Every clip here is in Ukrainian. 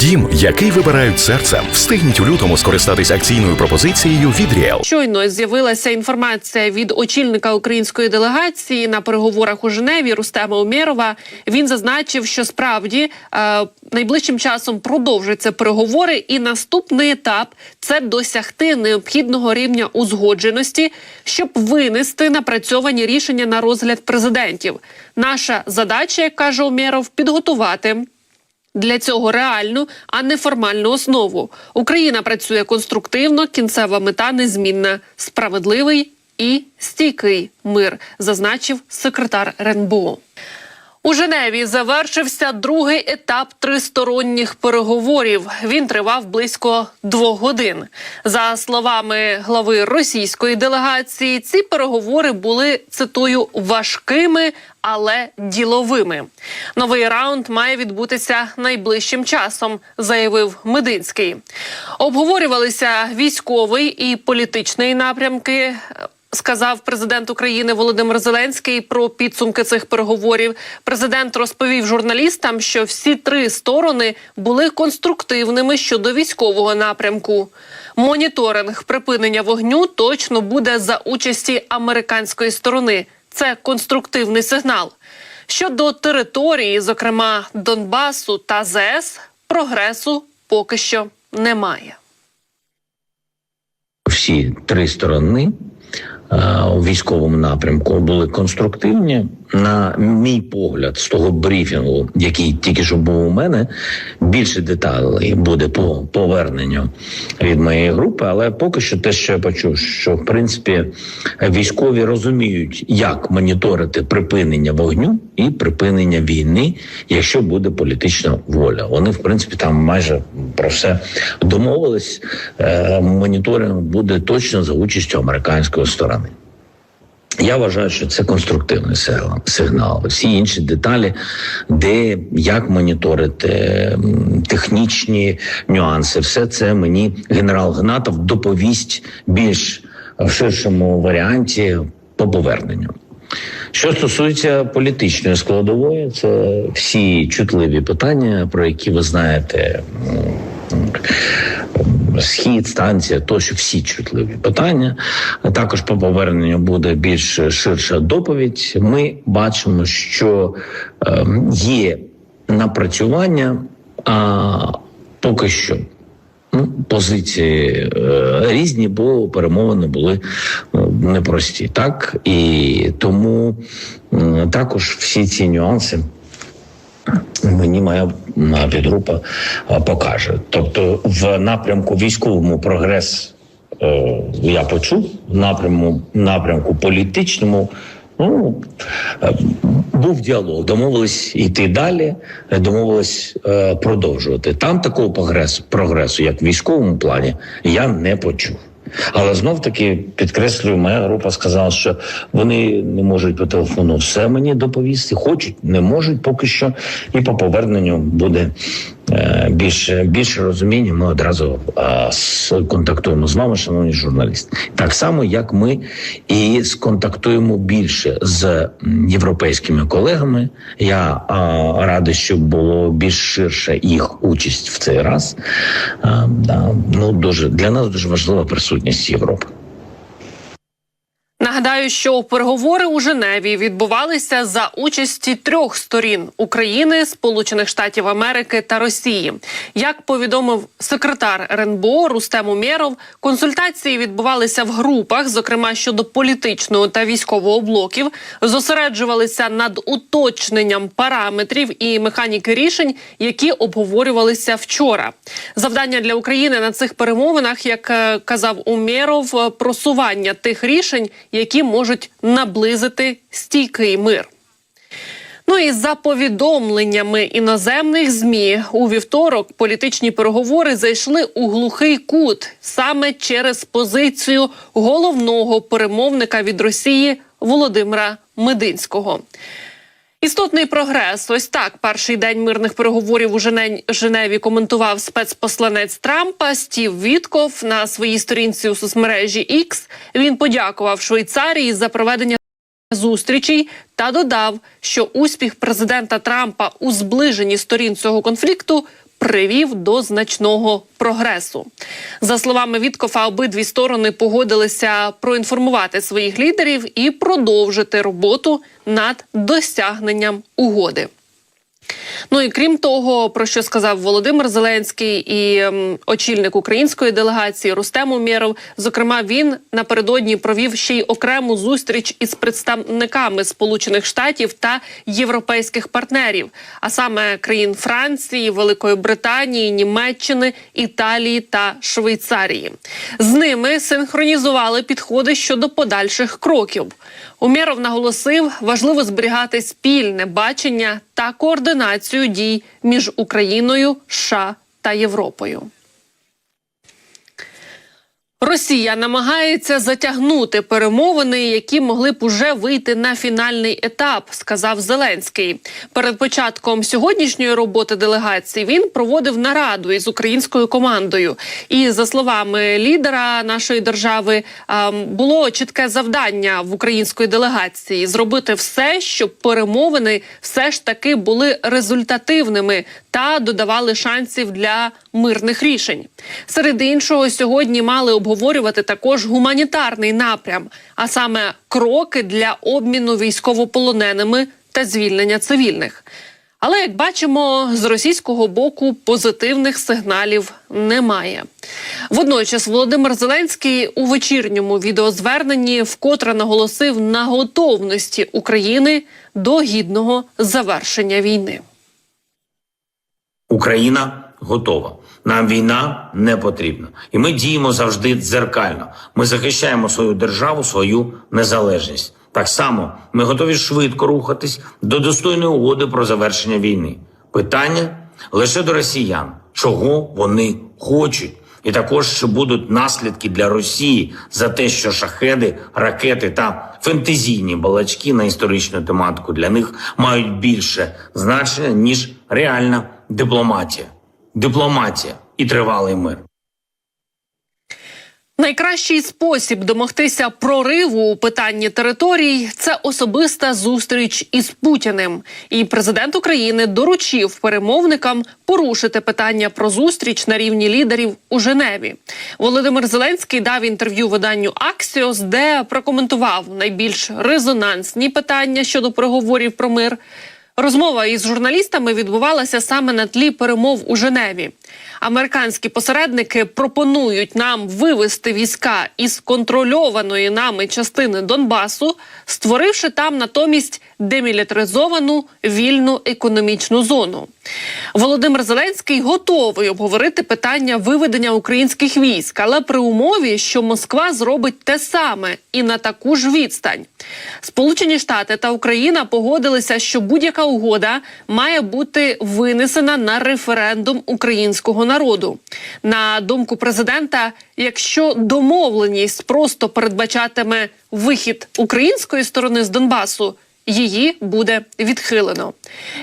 Дім, який вибирають серцем. Встигніть у лютому скористатись акційною пропозицією від Ріел. Щойно з'явилася інформація від очільника української делегації на переговорах у Женеві Рустема Умєрова. Він зазначив, що справді е, найближчим часом продовжаться переговори, і наступний етап це досягти необхідного рівня узгодженості, щоб винести напрацьовані рішення на розгляд президентів. Наша задача, як каже Умєров, підготувати. Для цього реальну, а не формальну основу. Україна працює конструктивно, кінцева мета незмінна, справедливий і стійкий мир, зазначив секретар РНБО. У Женеві завершився другий етап тристоронніх переговорів. Він тривав близько двох годин. За словами глави російської делегації, ці переговори були цитую важкими, але діловими. Новий раунд має відбутися найближчим часом, заявив Мединський. Обговорювалися військовий і політичний напрямки. Сказав президент України Володимир Зеленський про підсумки цих переговорів. Президент розповів журналістам, що всі три сторони були конструктивними щодо військового напрямку. Моніторинг припинення вогню точно буде за участі американської сторони. Це конструктивний сигнал. Щодо території, зокрема Донбасу та ЗС, прогресу поки що немає. всі три сторони у військовому напрямку були конструктивні. На мій погляд, з того брифінгу, який тільки що був у мене, більше деталей буде по поверненню від моєї групи. Але поки що те, що я почув, що в принципі військові розуміють, як моніторити припинення вогню і припинення війни, якщо буде політична воля. Вони, в принципі, там майже про все домовились. Е, Моніторинг буде точно за участю американської сторони. Я вважаю, що це конструктивний сигнал-. Всі інші деталі, де як моніторити технічні нюанси, все це мені генерал Гнатов доповість більш в ширшому варіанті по поверненню. Що стосується політичної складової, це всі чутливі питання, про які ви знаєте. Схід, станція, тощо всі чутливі питання. Також по поверненню буде більш ширша доповідь. Ми бачимо, що е, є напрацювання, а поки що ну, позиції е, різні, бо перемовини були е, непрості. Так і тому також всі ці нюанси мені моя підгрупа е, покаже. Тобто, в напрямку військовому прогрес е, я почув, в напрямку, напрямку політичному. Ну е, був діалог, домовились йти далі, е, домовились е, продовжувати. Там такого прогресу, прогресу, як в військовому плані, я не почув. Але знов таки підкреслюю, моя група сказала, що вони не можуть по телефону все мені доповісти, хочуть, не можуть поки що. І по поверненню буде більше, більше розуміння. Ми одразу е, контактуємо з вами, шановні журналісти. Так само, як ми і сконтактуємо більше з європейськими колегами. Я е, радий, щоб було більш ширше їх участь в цей раз. Е, ну дуже для нас дуже важлива присутність Європи. Нагадаю, що переговори у Женеві відбувалися за участі трьох сторін України, Сполучених Штатів Америки та Росії. Як повідомив секретар РНБО Рустем Умєров, консультації відбувалися в групах, зокрема щодо політичного та військового блоків, зосереджувалися над уточненням параметрів і механіки рішень, які обговорювалися вчора. Завдання для України на цих перемовинах, як е, казав Умєров, е, просування тих рішень, які можуть наблизити стійкий мир. Ну і за повідомленнями іноземних змі у вівторок політичні переговори зайшли у глухий кут саме через позицію головного перемовника від Росії Володимира Мединського. Істотний прогрес. Ось так перший день мирних переговорів у Жене- Женеві коментував спецпосланець Трампа Стів Вітков на своїй сторінці у соцмережі X. Він подякував Швейцарії за проведення зустрічей та додав, що успіх президента Трампа у зближенні сторін цього конфлікту привів до значного прогресу. За словами Віткофа, обидві сторони погодилися проінформувати своїх лідерів і продовжити роботу над досягненням угоди. Ну і крім того, про що сказав Володимир Зеленський і ем, очільник української делегації Рустем Умєров, зокрема, він напередодні провів ще й окрему зустріч із представниками Сполучених Штатів та європейських партнерів, а саме країн Франції, Великої Британії, Німеччини, Італії та Швейцарії. З ними синхронізували підходи щодо подальших кроків. Умєров наголосив, важливо зберігати спільне бачення та координацію дій між Україною, США та Європою. Росія намагається затягнути перемовини, які могли б уже вийти на фінальний етап, сказав Зеленський. Перед початком сьогоднішньої роботи делегації він проводив нараду із українською командою. І за словами лідера нашої держави, ем, було чітке завдання в української делегації зробити все, щоб перемовини все ж таки були результативними та додавали шансів для мирних рішень. Серед іншого, сьогодні мали обговорювати також гуманітарний напрям, а саме кроки для обміну військовополоненими та звільнення цивільних. Але як бачимо, з російського боку позитивних сигналів немає. Водночас Володимир Зеленський у вечірньому відеозверненні вкотре наголосив на готовності України до гідного завершення війни. Україна готова. Нам війна не потрібна, і ми діємо завжди дзеркально. Ми захищаємо свою державу, свою незалежність. Так само ми готові швидко рухатись до достойної угоди про завершення війни. Питання лише до росіян, чого вони хочуть, і також чи будуть наслідки для Росії за те, що шахеди, ракети та фентезійні балачки на історичну тематику для них мають більше значення ніж реальна дипломатія, дипломатія і тривалий мир. Найкращий спосіб домогтися прориву у питанні територій це особиста зустріч із Путіним. І президент України доручив перемовникам порушити питання про зустріч на рівні лідерів у Женеві. Володимир Зеленський дав інтерв'ю виданню Аксіос, де прокоментував найбільш резонансні питання щодо переговорів про мир. Розмова із журналістами відбувалася саме на тлі перемов у Женеві. Американські посередники пропонують нам вивести війська із контрольованої нами частини Донбасу, створивши там натомість демілітаризовану вільну економічну зону. Володимир Зеленський готовий обговорити питання виведення українських військ, але при умові, що Москва зробить те саме і на таку ж відстань. Сполучені Штати та Україна погодилися, що будь-яка угода має бути винесена на референдум українського народу. На думку президента, якщо домовленість просто передбачатиме вихід української сторони з Донбасу. Її буде відхилено.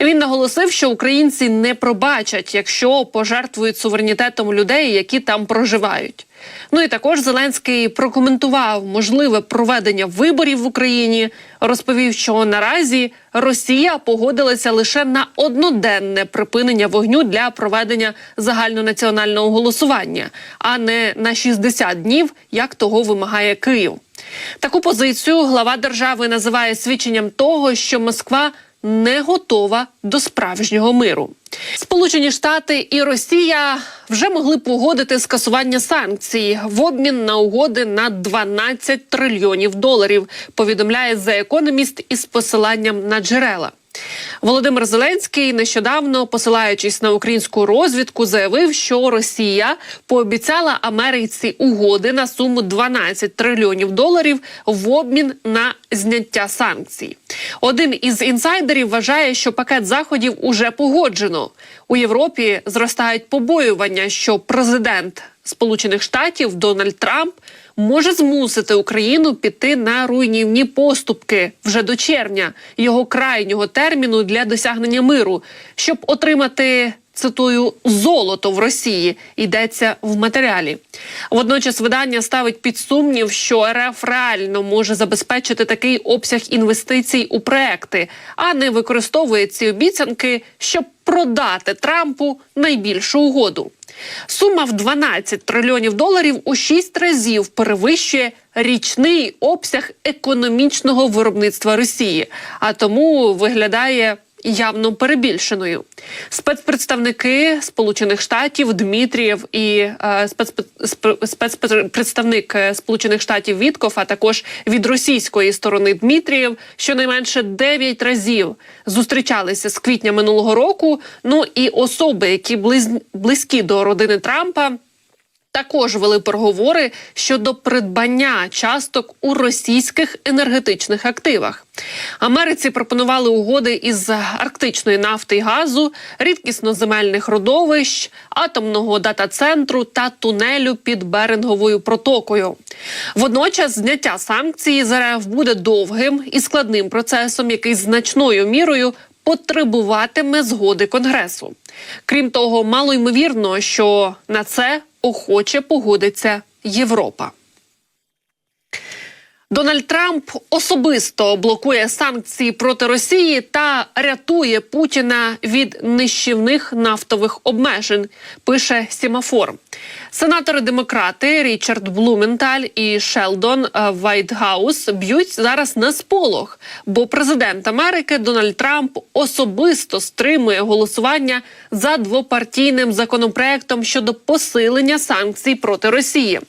Він наголосив, що українці не пробачать, якщо пожертвують суверенітетом людей, які там проживають. Ну і також Зеленський прокоментував можливе проведення виборів в Україні. Розповів, що наразі Росія погодилася лише на одноденне припинення вогню для проведення загальнонаціонального голосування, а не на 60 днів, як того вимагає Київ. Таку позицію глава держави називає свідченням того, що Москва не готова до справжнього миру. Сполучені Штати і Росія вже могли погодити скасування санкцій в обмін на угоди на 12 трильйонів доларів. Повідомляє The Economist із посиланням на джерела. Володимир Зеленський нещодавно, посилаючись на українську розвідку, заявив, що Росія пообіцяла Америці угоди на суму 12 трильйонів доларів в обмін на зняття санкцій. Один із інсайдерів вважає, що пакет заходів уже погоджено. У Європі зростають побоювання, що президент Сполучених Штатів Дональд Трамп може змусити Україну піти на руйнівні поступки вже до червня, його крайнього терміну для досягнення миру, щоб отримати цитую золото в Росії. Йдеться в матеріалі. Водночас видання ставить під сумнів, що РФ реально може забезпечити такий обсяг інвестицій у проекти, а не використовує ці обіцянки, щоб продати Трампу найбільшу угоду. Сума в 12 трильйонів доларів у 6 разів перевищує річний обсяг економічного виробництва Росії, а тому виглядає явно перебільшеною. Спецпредставники Сполучених Штатів Дмитрієв і е, спецпредставник е, Сполучених Штатів Вітков, а також від російської сторони Дмитрієв, щонайменше 9 разів зустрічалися з квітня минулого року. Ну і особи, які близ- близькі до родини Трампа. Також вели переговори щодо придбання часток у російських енергетичних активах. Америці пропонували угоди із арктичної нафти і газу, рідкісноземельних родовищ, атомного дата-центру та тунелю під Беринговою протокою. Водночас зняття санкцій з РФ буде довгим і складним процесом, який значною мірою потребуватиме згоди Конгресу. Крім того, мало ймовірно, що на це охоче погодиться Європа. Дональд Трамп особисто блокує санкції проти Росії та рятує Путіна від нищівних нафтових обмежень. Пише Сімафор. Сенатори демократи Річард Блументаль і Шелдон е, Вайтгаус б'ють зараз на сполох, бо президент Америки Дональд Трамп особисто стримує голосування за двопартійним законопроектом щодо посилення санкцій проти Росії.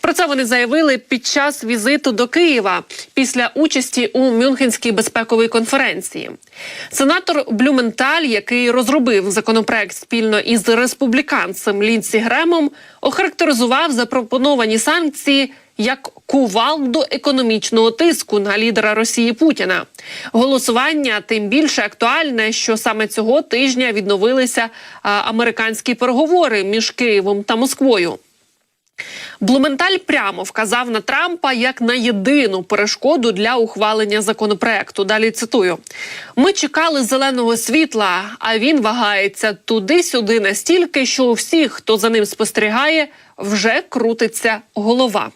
Про це вони заявили під час візиту до Києва після участі у Мюнхенській безпековій конференції. Сенатор Блюменталь, який розробив законопроект спільно із республіканцем Лінсі Гремом, охарактеризував запропоновані санкції як кувалду економічного тиску на лідера Росії Путіна. Голосування тим більше актуальне, що саме цього тижня відновилися американські переговори між Києвом та Москвою. Блументаль прямо вказав на Трампа як на єдину перешкоду для ухвалення законопроекту. Далі цитую: ми чекали зеленого світла, а він вагається туди-сюди настільки, що у всіх, хто за ним спостерігає, вже крутиться голова.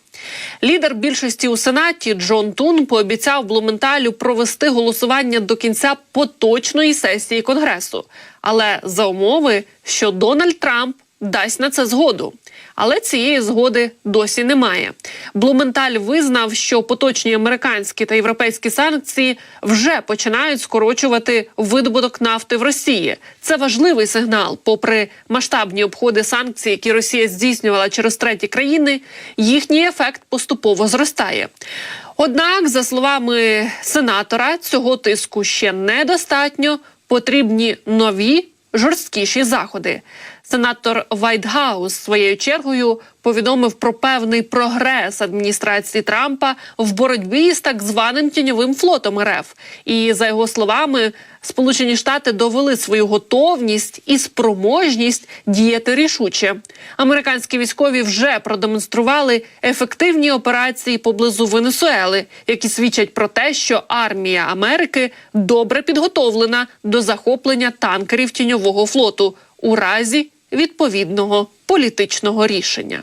Лідер більшості у сенаті Джон Тун пообіцяв Блументалю провести голосування до кінця поточної сесії конгресу, але за умови, що Дональд Трамп дасть на це згоду. Але цієї згоди досі немає. Блументаль визнав, що поточні американські та європейські санкції вже починають скорочувати видобуток нафти в Росії. Це важливий сигнал. Попри масштабні обходи санкцій, які Росія здійснювала через треті країни, їхній ефект поступово зростає. Однак, за словами сенатора, цього тиску ще недостатньо. Потрібні нові жорсткіші заходи. Сенатор Вайтгаус своєю чергою повідомив про певний прогрес адміністрації Трампа в боротьбі з так званим тіньовим флотом РФ. І за його словами, Сполучені Штати довели свою готовність і спроможність діяти рішуче. Американські військові вже продемонстрували ефективні операції поблизу Венесуели, які свідчать про те, що армія Америки добре підготовлена до захоплення танкерів тіньового флоту у разі відповідного політичного рішення.